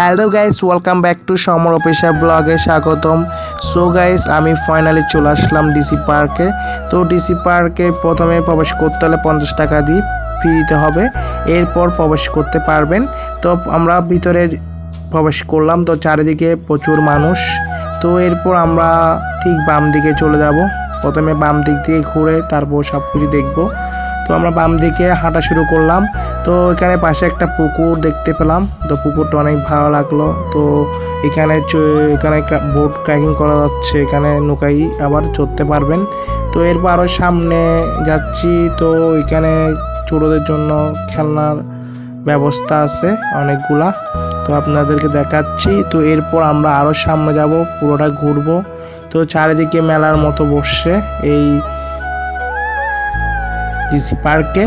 Hello guys welcome back to Samar officer ব্লগে স্বাগতম। So guys আমি ফাইনালি চলে আসলাম ডিসি পার্কে তো ডিসি পার্কে প্রথমে প্রবেশ করতে হলে পঞ্চাশ টাকা দিয়ে ফি দিতে হবে। এরপর প্রবেশ করতে পারবেন। তো আমরা ভিতরে প্রবেশ করলাম। তো চারিদিকে প্রচুর মানুষ। তো এরপর আমরা ঠিক বাম দিকে চলে যাব। প্রথমে বাম দিক দিয়ে ঘুরে তারপর সব কিছু দেখব। তো আমরা বাম দিকে হাঁটা শুরু করলাম। তো এখানে পাশে একটা পুকুর দেখতে পেলাম। তো পুকুরটা অনেক ভালো লাগল। তো এখানে এখানে বোট ট্রেকিং করা যাচ্ছে। এখানে নৌকাই আবার চড়তে পারবেন। তো এরপর আরও সামনে যাচ্ছি। তো এখানে ছোটোদের জন্য খেলনার ব্যবস্থা আছে অনেকগুলা। তো আপনাদেরকে দেখাচ্ছি। তো এরপর আমরা আরও সামনে যাব, পুরোটা ঘুরবো। তো চারিদিকে মেলার মতো বসছে এই ডিসি পার্কে।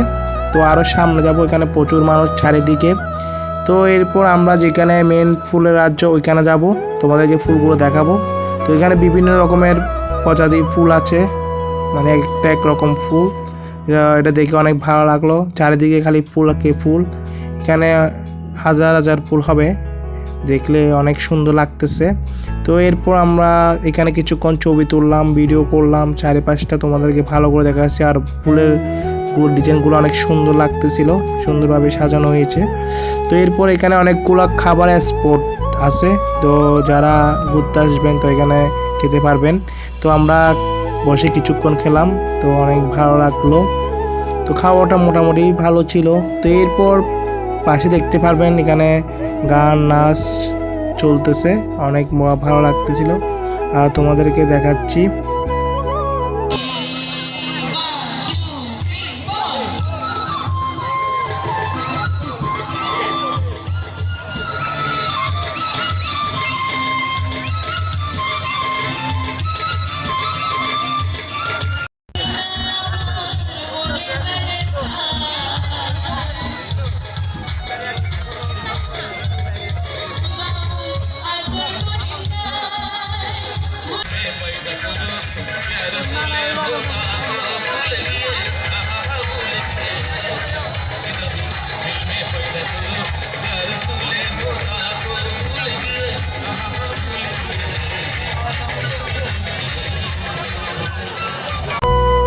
তো আরও সামনে যাব, এখানে প্রচুর মানুষ চারিদিকে। তো এরপর আমরা যেখানে মেন ফুলের রাজ্য, ওইখানে যাব, তোমাদেরকে ফুলগুলো দেখাবো। তো এখানে বিভিন্ন রকমের প্রজাতি ফুল আছে মানে একটা এক রকম ফুল। এটা দেখে অনেক ভালো লাগল, চারিদিকে খালি ফুল কে ফুল। এখানে হাজার হাজার ফুল হবে, দেখলে অনেক সুন্দর লাগতেছে। তো এরপর আমরা এখানে কিছুক্ষণ ছবি তুললাম ভিডিও করলাম, চারিপাশটা তোমাদেরকে ভালো করে দেখাচ্ছি। আর ফুলের ডিজাইনগুলো অনেক সুন্দর লাগতেছিল, সুন্দরভাবে সাজানো হয়েছে। তো এরপর এখানে অনেকগুলো খাবারের স্পট আছে, তো যারা ঘুরতে আসবেন তো এখানে খেতে পারবেন। তো আমরা বসে কিছুক্ষণ খেলাম, তো অনেক ভালো লাগল। তো খাওয়াটা মোটামুটি ভালো ছিল। তো এরপর পাশে দেখতে পারবেন এখানে গান, নাচ চলতেছে, অনেক ভালো লাগতেছিল। আর তোমাদেরকে দেখাচ্ছি।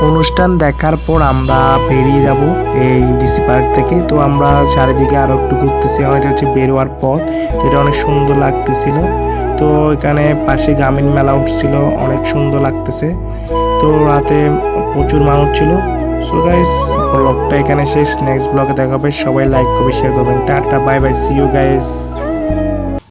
অনুষ্ঠান দেখার পর আমরা বেরিয়ে যাব এই ডিসি পার্ক থেকে। তো আমরা চারিদিকে আরও একটু ঘুরতেছি। এটা হচ্ছে বেরোয়ার পথ। এটা অনেক সুন্দর লাগতেছিল। তো এখানে পাশে গ্রামীণ মেলা উঠছিল। অনেক সুন্দর লাগতেছে। তো রাতে প্রচুর মানুষ ছিল। সো গাইস ব্লগটা এখানে শেষ। নেক্সট ব্লগে দেখাবে। সবাই লাইক করবে শেয়ার করবেন। Tata bye bye see you guys